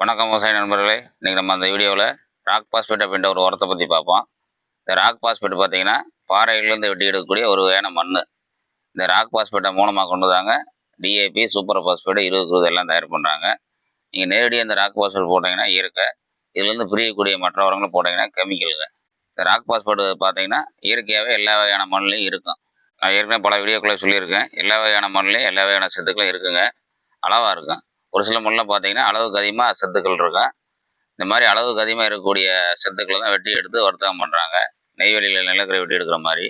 வணக்கம் விவசாய நண்பர்களே. இன்றைக்கி நம்ம அந்த வீடியோவில் ராக் பாஸ்பேட் அப்படின்ற ஒரு உரத்தை பற்றி பார்ப்போம். இந்த ராக் பாஸ்பேட் பார்த்தீங்கன்னா பாறையிலேருந்து வெட்டி எடுக்கக்கூடிய ஒரு வகையான மண் இந்த ராக் பாஸ்பேட்டை மூலமாக கொண்டு தாங்க டிஏபி சூப்பர் பாஸ்பேட் இருபது இருபது எல்லாம் தயார் பண்ணுறாங்க நீங்கள் நேரடியாக இந்த ராக் பாஸ்பேட் போட்டிங்கன்னா இயற்கை இதுலேருந்து பிரியக்கூடிய மற்ற உரங்களும் போட்டிங்கன்னா கெமிக்கலுங்க இந்த ராக் பாஸ்பேட் பார்த்தீங்கன்னா இயற்கையாகவே எல்லா வகையான மண்ணிலையும் இருக்கும். நான் ஏற்கனவே பல வீடியோக்களை சொல்லியிருக்கேன். எல்லா வகையான மண்ணிலையும் எல்லா வகையான சத்துக்களும் இருக்குங்க. அளவாக இருக்கும். ஒரு சில மண்ணில் பார்த்தீங்கன்னா அளவுக்கு அதிகமாக சத்துக்கள் இருக்கும். இந்த மாதிரி அளவுக்கு அதிகமாக இருக்கக்கூடிய சத்துக்களை தான் வெட்டி எடுத்து வர்த்தகம் பண்ணுறாங்க நெய்வேலியில் நிலக்கரி வெட்டி எடுக்கிற மாதிரி.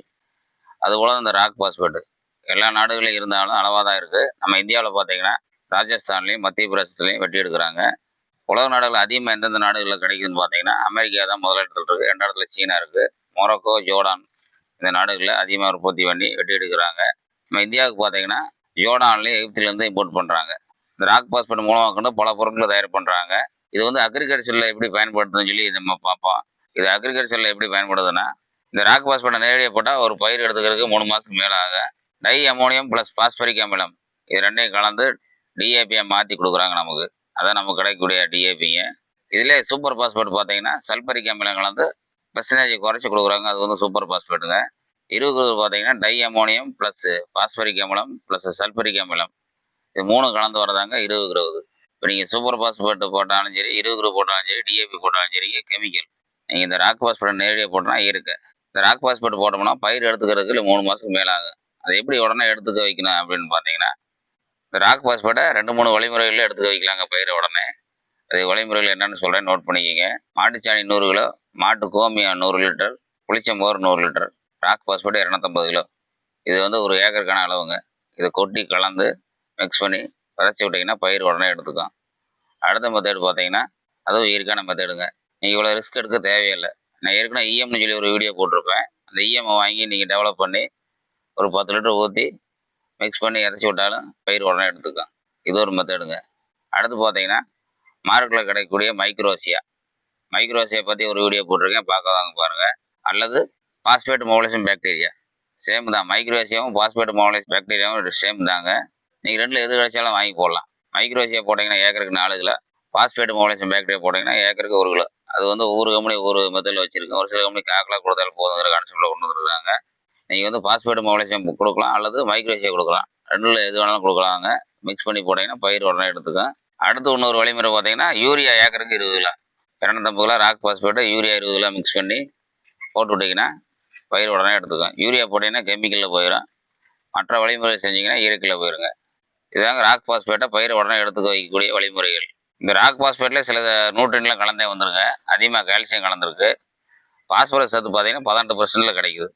அதுபோல் இந்த ராக் பாஸ்பேட்டு எல்லா நாடுகளிலும் இருந்தாலும் அளவாக தான் இருக்குது நம்ம இந்தியாவில் பார்த்தீங்கன்னா ராஜஸ்தான்லேயும் மத்திய பிரதேசத்துலேயும் வெட்டி எடுக்கிறாங்க. உலக நாடுகள் அதிகமாக எந்தெந்த நாடுகளில் கிடைக்குதுன்னு பார்த்தீங்கன்னா அமெரிக்கா தான் முதலிடத்தில் இருக்குது ரெண்டு இடத்துல சீனா இருக்குது மொரோக்கோ ஜோர்டான் இந்த நாடுகளில் அதிகமாக உற்பத்தி பண்ணி வெட்டி எடுக்கிறாங்க. நம்ம இந்தியாவுக்கு பார்த்தீங்கன்னா ஜோர்டான்லேயும் எகிப்திலேருந்து இம்போர்ட் பண்ணுறாங்க இந்த ராக் பாஸ்பேட் மூலமாக கொண்டு பல பொருட்களை தயார் பண்ணுறாங்க இது வந்து அக்ரிகல்ச்சரில் எப்படி பயன்படுத்துன்னு சொல்லி நம்ம பார்ப்போம். இது அக்ரிகல்ச்சரில் எப்படி பயன்படுதுன்னா இந்த ராக் பாஸ்பேட்டை நேரடியாக போட்டால் ஒரு பயிர் எடுத்துக்கிறதுக்கு மூணு மாதத்துக்கு மேலே ஆகும் டை அமோனியம் ப்ளஸ் பாஸ்பரிக் அமிலம் இது ரெண்டையும் கலந்து டிஏபியை மாற்றி கொடுக்குறாங்க நமக்கு. அதான் நமக்கு கிடைக்கக்கூடிய டிஏபிங்க இதிலே சூப்பர் பாஸ்பேட் பார்த்தீங்கன்னா சல்பரிக் அமிலம் கலந்து பெர்சன்டேஜை குறைச்சி கொடுக்குறாங்க. அது வந்து சூப்பர் பாஸ்பேட்டுங்க இருபது பார்த்தீங்கன்னா டை அமோனியம் ப்ளஸ் பாஸ்பரிக் அமிலம் ப்ளஸ் சல்பரிக் அமிலம். இது மூணு கலந்து வரதாங்க இருபது கிரவுது இப்போ நீங்கள் சூப்பர் பாஸ்பேட் போட்டாலும் சரி இருபது கிலோ போட்டாலும் சரி டிஏபி போட்டாலும் சரி கெமிக்கல் நீங்கள் இந்த ராக் பாஸ்பேட் நேரடியாக போட்டோம்னா இயற்கை இந்த ராக் பாஸ்பேட் போட்டோம்னா பயிர் எடுத்துக்கிறதுக்கு இல்லை மூணு மாதத்துக்கு மேலே ஆகும் அதை எப்படி உடனே எடுத்துக்க வைக்கணும் அப்படின்னு பார்த்தீங்கன்னா இந்த ராக் பாஸ்பேட்டை ரெண்டு மூணு வழிமுறைகளில் எடுத்துக்க வைக்கலாங்க பயிரை உடனே. அது வழிமுறைகள் என்னன்னு சொல்கிறேன் நோட் பண்ணிக்கோங்க. மாட்டுச்சாணி நூறு கிலோ மாட்டு கோமியா நூறு லிட்டர் புளிச்சம்போர் நூறு லிட்டர் ராக் பாஸ்பேட் இரநூத்தம்பது கிலோ. இது வந்து ஒரு ஏக்கருக்கான அளவுங்க. இதை கொட்டி கலந்து மிக்ஸ் பண்ணி விதச்சி விட்டிங்கன்னா பயிர் உடனே எடுத்துக்கும். அடுத்த மெத்தேடு பார்த்தீங்கன்னா அதுவும் இயற்கையான மெத்தேடுங்க நீங்கள் இவ்வளோ ரிஸ்க் எடுக்க தேவையில்லை. நான் ஏற்கனவே இஎம்னு சொல்லி ஒரு வீடியோ போட்டிருப்பேன். அந்த இஎம்ஐ வாங்கி நீங்கள் டெவலப் பண்ணி ஒரு பத்து லிட்டர் ஊற்றி மிக்ஸ் பண்ணி இறச்சி விட்டாலும் பயிர் உடனே எடுத்துக்கும். இது ஒரு மெத்தேடுங்க அடுத்து பார்த்தீங்கன்னா மார்க்கில் கிடைக்கக்கூடிய மைக்ரோசியா மைக்ரோசியா பற்றி ஒரு வீடியோ போட்டிருக்கேன். பார்க்காதவங்க பாருங்கள் அல்லது பாஸ்பேட் மோவலேஷன் பாக்டீரியா சேம் தான். மைக்ரோசியாவும் பாஸ்பேட் மோவலேஷன் பாக்டீரியாவும் சேம் தாங்க. நீங்கள் ரெண்டில் எது கிடைச்சாலும் வாங்கி போடலாம். மைக்ரோசியா போட்டிங்கன்னா ஏக்கருக்கு நாலு கிலோ. பாஸ்பேட் மோலேஷன் பாக்டீரியா போட்டிங்கன்னா ஏக்கருக்கு ஒரு கிலோ. அது வந்து ஒவ்வொரு கம்பெனி ஒவ்வொரு மெத்தடில் வச்சுருக்கோம். ஒரு சில கம்பெனி காக்கில் கொடுத்தாலும் போதுங்கிற கான்செப்டில் கொண்டு வந்துருக்காங்க. நீங்கள் வந்து பாஸ்பேட் மோலேஷன் கொடுக்கலாம். அல்லது மைக்ரோசியா கொடுக்கலாம். ரெண்டில் எது வேணாலும் கொடுக்கலாங்க மிக்ஸ் பண்ணி போட்டிங்கன்னா பயிர் உடனே எடுத்துக்கும். அடுத்து இன்னொரு வழிமுறை பார்த்தீங்கன்னா யூரியா ஏக்கருக்கு இருபது கிலோ. இரநூத்தம்பது கிலோ ராக் பாஸ்பேட்டை யூரியா இருபது கிலோ மிக்ஸ் பண்ணி போட்டு விட்டிங்கன்னா பயிர் உடனே எடுத்துக்கும். யூரியா போட்டிங்கன்னா கெமிக்கலில் போயிடும் மற்ற வழிமுறை செஞ்சிங்கன்னா இயற்கையில் போயிருங்க. இதாங்க ராக் பாஸ்பேட்டை பயிரை உடனே எடுத்துக்க வைக்கக்கூடிய வழிமுறைகள். இந்த ராக் பாஸ்பேட்டில் சில நியூட்ரியன்லாம் கலந்தே வந்துருங்க. அதிகமாக கால்சியம் கலந்துருக்கு. பாஸ்பரஸ் சத்து பார்த்தீங்கன்னா பதினெட்டு பர்சன்டில் கிடைக்குது.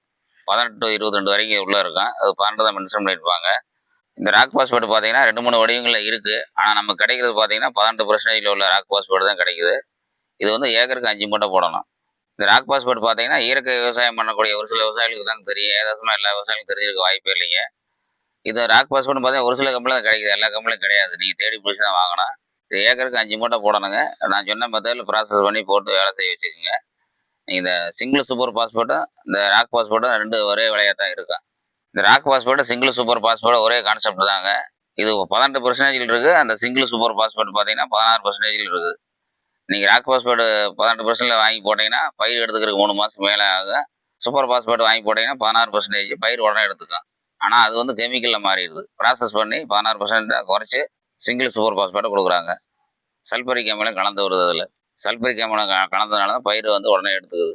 பதினெட்டு இருபத்தி ரெண்டு வரைக்கும் உள்ளே இருக்கும். அது பன்னெண்டு தான் மென்ஷன் பண்ணியிருப்பாங்க. இந்த ராக் பாஸ்பேட் பார்த்தீங்கன்னா ரெண்டு மூணு வடிவங்களில் இருக்குது ஆனால் நமக்கு கிடைக்கிறது பார்த்தீங்கன்னா பதினெட்டு பர்சன்டேஜில் உள்ள ராக் பாஸ்பேட் தான் கிடைக்குது. இது வந்து ஏக்கருக்கு அஞ்சு மூட்டை போடணும். இந்த ராக் பாஸ்பேட் பார்த்தீங்கன்னா இயற்கை விவசாயம் பண்ணக்கூடிய ஒரு சில விவசாயிகளுக்கு தான் தெரியும். ஏதாச்சுமா எல்லா விவசாயிகளுக்கும் தெரிஞ்சிருக்க வாய்ப்பே இல்லைங்க. இது ராக் பாஸ்போர்ட் பார்த்தீங்கன்னா ஒரு சில கம்பெனியில் கிடைக்குது. எல்லா கம்பெனியும் கிடையாது. நீங்கள் தேடி பிடிச்சி தான் வாங்கணும். இது ஏக்கருக்கு அஞ்சு மூட்டை போடணுங்க. நான் சொன்ன மெத்தடில் ப்ராசஸ் பண்ணி போட்டு வேலை செய்ய வச்சுக்கோங்க. நீங்கள் இந்த சிங்கிள் சூப்பர் பாஸ்போர்ட்டும் இந்த ராக் பாஸ்போர்ட்டும் ரெண்டு ஒரே விலையாக தான் இருக்கும். இந்த rock phosphate single super phosphate ஒரே கான்செப்ட் தாங்க. இது பதினெட்டு பர்சன்டேஜில் இருக்குது அந்த சிங்கிள் சூப்பர் பாஸ்போர்ட் பார்த்தீங்கன்னா பதினாறு பர்சன்டேஜில் இருக்குது நீங்கள் ராக் பாஸ்போர்ட் பதினெட்டு பர்சன்டில் வாங்கி போட்டிங்கன்னா பயிர் எடுத்துக்கிறதுக்கு மூணு மாதத்துக்கு மேலே ஆகும். சூப்பர் பாஸ்போர்ட் வாங்கி போட்டிங்கன்னா பதினாறு பர்சன்டேஜ் பயிர் உடனே எடுத்துக்கும் ஆனால் அது வந்து கெமிக்கலில் மாறிடுது. ப்ராசஸ் பண்ணி பதினாறு பர்சன்ட்டாக குறைச்சி சிங்கிள் சூப்பர் பாஸ்பேட்டை கொடுக்குறாங்க. சல்பரிக் அமிலம் கலந்து வருது அதில். சல்பரிக் அமிலம் க கலந்ததுனால தான் பயிர் வந்து உடனே எடுத்துக்குது.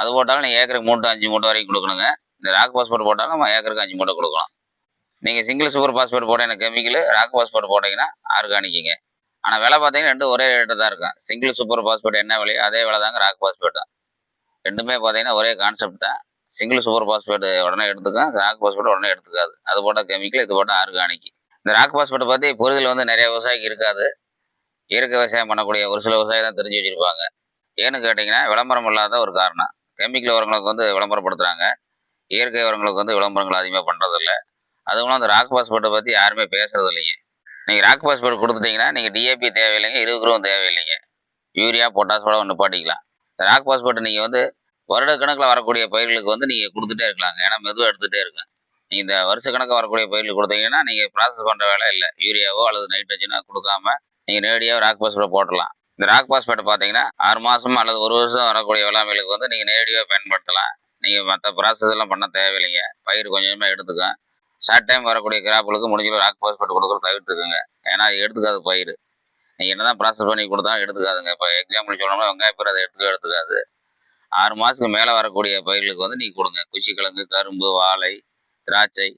அது போட்டாலும் நீங்கள் ஏக்கருக்கு மூட்டை அஞ்சு மூட்டை வரைக்கும் கொடுக்கணுங்க. இந்த ராக் பாஸ்போர்ட் போட்டாலும் நம்ம ஏக்கருக்கு அஞ்சு மூட்டை கொடுக்கலாம். நீங்கள் சிங்கிள் சூப்பர் பாஸ்பேட் போட்டீங்கன்னா கெமிக்கல் ராக் பாஸ்போர்ட் போட்டிங்கன்னா ஆர்கானிக்குங்க. ஆனால் விலை பார்த்தீங்கன்னா ரெண்டும் ஒரே ரேட்டு தான் இருக்கும் சிங்கிள் சூப்பர் பாஸ்போர்ட் என்ன விலையோ அதே விலை தாங்க ராக் பாஸ்பேட்டும் ரெண்டுமே பார்த்தீங்கன்னா ஒரே கான்செப்ட் தான். சிங்கிள் சூப்பர் பாஸ்பேட் உடனே எடுத்துக்கும் ராக் பாஸ்பேட் உடனே எடுத்துக்காது. அது போட்டால் கெமிக்கல் இது போட்டால் ஆர்கானிக் இந்த ராக் பாஸ்பேட்டை பற்றி புரிதல் வந்து நிறைய விவசாயிக்கு இருக்காது. இயற்கை விவசாயம் பண்ணக்கூடிய ஒரு சில விவசாயி தான் தெரிஞ்சு வச்சுருப்பாங்க. ஏன்னு கேட்டிங்கன்னா விளம்பரம் இல்லாத ஒரு காரணம். கெமிக்கல் உரங்களுக்கு வந்து விளம்பரப்படுத்துகிறாங்க இயற்கை உரங்களுக்கு வந்து விளம்பரங்கள் அதிகமாக பண்ணுறதில்ல அதுவும் அந்த ராக் பாஸ்பேட்டை பற்றி யாருமே பேசுறது இல்லைங்க. நீங்கள் ராக் பாஸ்பேட் கொடுத்துட்டிங்கன்னா நீங்கள் டிஏபி தேவையில்லைங்க இருபது தேவையில்லைங்க. யூரியா பொட்டாஸ் கூட நிப்பாட்டிக்கலாம். இந்த ராக் பாஸ்பேட்டை நீங்கள் வந்து வருடக்கணக்கில் வரக்கூடிய பயிர்களுக்கு வந்து நீங்கள் கொடுத்துட்டே இருக்கலாங்க. ஏன்னா மெதுவாக எடுத்துகிட்டே இருக்கும் நீங்கள் இந்த வருஷக்கணக்காக வரக்கூடிய பயிர்களுக்கு கொடுத்தீங்கன்னா நீங்கள் ப்ராசஸ் பண்ணுற வேலை இல்லை. யூரியாவோ அல்லது நைட்ரஜனோ கொடுக்காம நீங்கள் நேரடியாக ராக் பாஸ்பேட் போடலாம் இந்த ராக் பாஸ்பேட்டை பார்த்தீங்கன்னா ஆறு மாதம் அல்லது ஒரு வருஷம் வரக்கூடிய வேளாண்மைகளுக்கு வந்து நீங்கள் நேரடியாக பயன்படுத்தலாம். நீங்கள் மற்ற ப்ராசஸ் எல்லாம் பண்ண தேவையில்லைங்க. பயிர் கொஞ்சமாக எடுத்துக்கும் ஷார்ட் டைம் வரக்கூடிய கிராப்புகளுக்கு முடிஞ்ச ராக் பாஸ்பேட் கொடுக்குறது தவிர்த்துக்குங்க. ஏன்னா அது எடுத்துக்காது பயிர். நீங்கள் என்ன தான் ப்ராசஸ் பண்ணி கொடுத்தாலும் எடுத்துக்காதுங்க. இப்போ எக்ஸாம்பிள் சொல்லணும்னா வெங்காய பயிர் அதை எடுத்துக்க எடுத்துக்காது. ஆறு மாதத்துக்கு மேலே வரக்கூடிய பயிர்களுக்கு வந்து நீங்கள் கொடுங்க. குச்சிக்கிழங்கு கரும்பு வாழை திராட்சை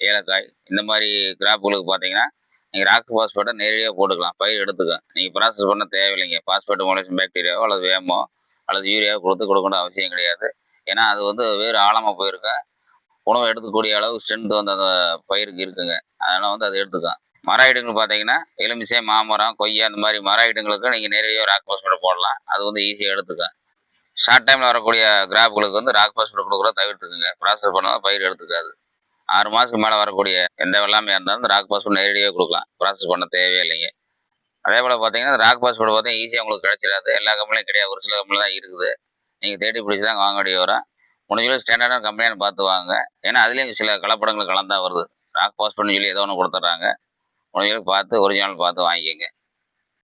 ஏலக்காய் இந்த மாதிரி கிராப்புகளுக்கு பார்த்தீங்கன்னா நீங்கள் ராக் பாஸ்பேட்டை நேரடியாக போட்டுக்கலாம். பயிர் எடுத்துக்க. நீங்கள் ப்ராசஸ் பண்ண தேவையில்லைங்க. பாஸ்பேட் மொலேஷன் பாக்டீரியாவோ அல்லது வேமோ அல்லது யூரியாவோ கொடுத்து கொடுக்கணும் அவசியம் கிடையாது. ஏன்னா அது வந்து வேறு ஆழமாக போயிருக்கேன் உணவு எடுத்துக்கூடிய அளவு ஸ்ட்ரென்த் வந்து அந்த பயிருக்கு இருக்குங்க. அதனால் வந்து அதை எடுத்துக்கலாம். மர இடங்கள் பார்த்தீங்கன்னா எலுமிச்சை மாமரம் கொய்யா அந்த மாதிரி மர இடங்களுக்கு நீங்கள் நேரடியாக ராக் பாஸ்பேட்டை போடலாம். அது வந்து ஈஸியாக எடுத்துக்க ஷார்ட் டைமில் வரக்கூடிய கிராப்புகளுக்கு வந்து ராக் பாஸ்பேட் கொடுக்குறத தவிர்த்துக்குங்க ப்ராசஸ் பண்ணால் பயிர் எடுத்துக்காது. ஆறு மாதத்துக்கு மேலே வரக்கூடிய எந்த வெள்ளாமையாக இருந்தாலும் இந்த ராக் பாஸ்போர்ட் நேரடியாக கொடுக்கலாம். ப்ராசஸ் பண்ண தேவையே இல்லைங்க அதே போல் பார்த்தீங்கன்னா ராக் பாஸ்போர்ட் பார்த்தீங்கன்னா ஈஸியாக உங்களுக்கு கிடைச்சிடாது. எல்லா கம்பெனியும் கிடையாது. ஒரு சில கம்பெனி தான் இருக்குது. நீங்கள் தேடி பிடிச்சி தான் வாங்க வேண்டிய வரும். முடிஞ்சளவு ஸ்டாண்டர்டான கம்பெனியை பார்த்து வாங்க. ஏன்னா அதுலேயும் சில கலப்படங்கள் கலந்தா வருது. ராக் பாஸ்போர்ட்னு சொல்லி ஏதோ ஒன்று கொடுத்துட்றாங்க. முடிஞ்சளவுக்கு பார்த்து ஒரிஜினல் பார்த்து வாங்கிக்கோங்க.